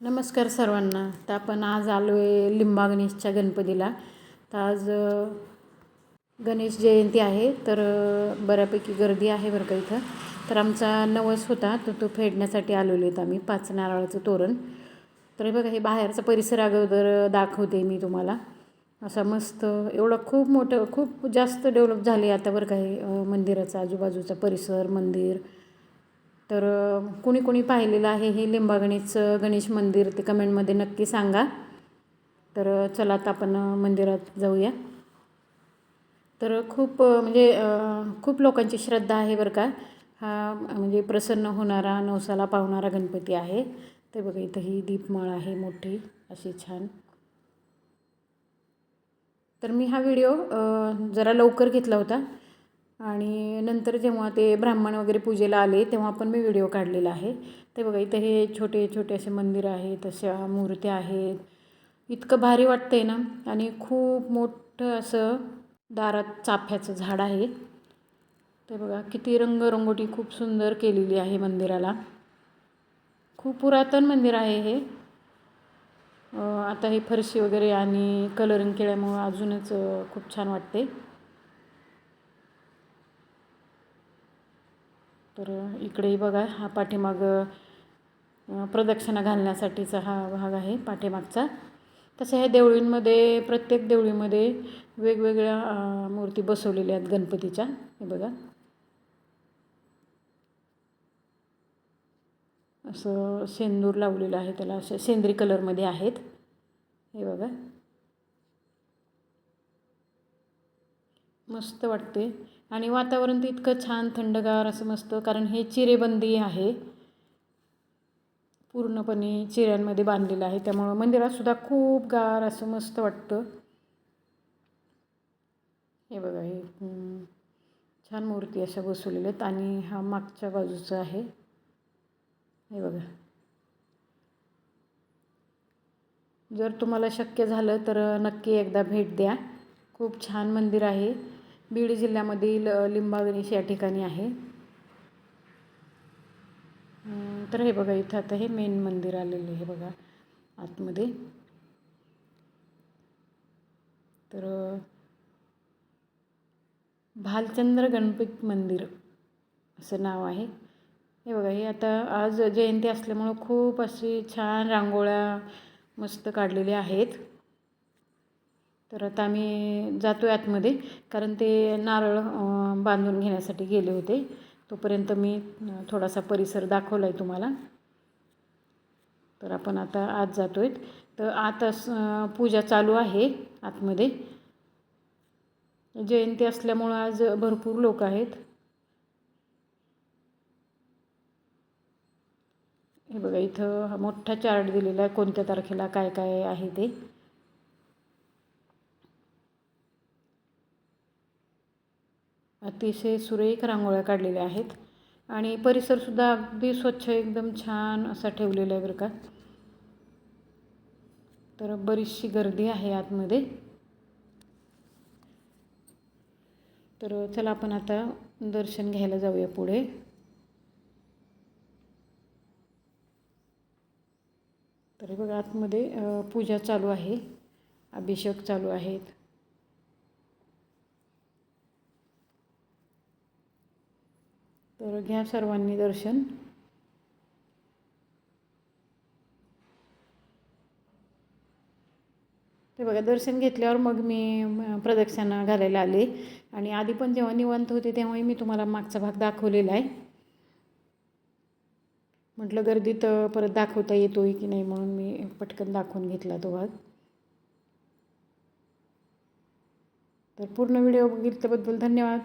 नमस्कार सर्वांना. तर आपण आज आलो आहे लिंबा गणेशच्या गणपतीला. तर आज गणेश जयंती आहे तर बऱ्यापैकी गर्दी आहे बरं का इथं. तर आमचा नवस होता तर तो फेडण्यासाठी आलेलो आहेत आम्ही पाच नारळाचं तोरण. तर हे बघा हे बाहेरचा परिसर अगोदर दाखवते मी तुम्हाला. असा मस्त एवढं खूप मोठं खूप जास्त डेव्हलप झाले आता बरं का हे मंदिराचा आजूबाजूचा परिसर मंदिर. तर कुणी कुणी पाहिलेलं आहे हे लिंबागणीचं गणेश मंदिर ते कमेंटमध्ये नक्की सांगा. तर चला आता आपण मंदिरात जाऊया. तर खूप म्हणजे खूप लोकांची श्रद्धा आहे बरं का. हा म्हणजे प्रसन्न होणारा नवसाला पावणारा गणपती आहे. ते बघा इथं ही दीपमाळ आहे मोठी अशी छान. तर मी हा व्हिडिओ जरा लवकर घेतला होता. आणि नंतर जेव्हा ते ब्राह्मण वगैरे पूजेला आले तेव्हा पण मी व्हिडिओ काढलेला आहे. ते बघा इथं हे छोटे छोटे असे मंदिर आहेत अशा मूर्त्या आहेत. इतकं भारी वाटतं आहे ना? आणि खूप मोठं असं दारात चाफ्याचं झाड आहे. ते बघा किती रंगरंगोटी खूप सुंदर केलेली आहे मंदिराला. खूप पुरातन मंदिर आहे हे. आता हे फरशी वगैरे आणि कलरिंग केल्यामुळं अजूनच खूप छान वाटते तर इकडेही बघा हा पाठीमाग प्रदक्षिणा घालण्यासाठीचा हा भाग आहे पाठीमागचा. तसं ह्या देवळींमध्ये प्रत्येक देवळीमध्ये वेगवेगळ्या मूर्ती बसवलेल्या आहेत गणपतीच्या. हे बघा. असं सेंदूर लावलेलं आहे त्याला असं सेंद्री कलरमध्ये आहेत. हे बघा. मस्त वाटते. आणि वातावरण तर इतकं छान थंडगार असं मस्त कारण हे चिरेबंदी आहे. पूर्णपणे चिऱ्यांमध्ये बांधलेलं आहे. त्यामुळं मंदिरातसुद्धा खूप गार असं मस्त वाटतं. हे बघा हे छान मूर्ती अशा बसवलेल्या आहेत. आणि हा मागच्या बाजूचा आहे. हे बघा. जर तुम्हाला शक्य झालं तर नक्की एकदा भेट द्या. खूप छान मंदिर आहे. बीड जिल्ह्यामधील अ, या ठिकाणी आहे. तर हे बघा इथं आता हे मेन मंदिर आलेलं आहे बघा आतमध्ये. तर भालचंद्र गणपती मंदिर असं नाव आहे. हे बघा हे आता आज जयंती असल्यामुळं खूप अशी छान रांगोळ्या मस्त काढलेल्या आहेत. तर आता आम्ही जातो आहे आतमध्ये. कारण ते नारळ बांधून घेण्यासाठी गेले होते. तोपर्यंत मी थोडासा परिसर दाखवला आहे तुम्हाला. तर आपण आता आत जातो आहेत तर आता पूजा चालू आहे आतमध्ये. जयंती असल्यामुळं आज भरपूर लोक आहेत. हे बघा इथं हा मोठा चार्ट दिलेला आहे. कोणत्या तारखेला काय काय आहे ते. अतिशय सुरेख रांगोळ्या काढलेल्या आहेत. आणि परिसरसुद्धा अगदी स्वच्छ एकदम छान असा ठेवलेला आहे बरं का. तर बरीचशी गर्दी आहे आतमध्ये. तर चला आपण आता दर्शन घ्यायला जाऊया पुढे. तर हे बघा आतमध्ये पूजा चालू आहे. अभिषेक चालू आहेत. तर घ्या सर्वांनी दर्शन. ते बघा दर्शन घेतल्यावर मग मी प्रदक्षिणा घालायला आले. आणि आधी पण जेव्हा निवांत होते तेव्हाही मी तुम्हाला मागचा भाग दाखवलेला आहे. म्हटलं गर्दीत परत दाखवता येतोय की नाही म्हणून मी पटकन दाखवून घेतला तो भाग. तर पूर्ण व्हिडिओ बघितल्याबद्दल धन्यवाद.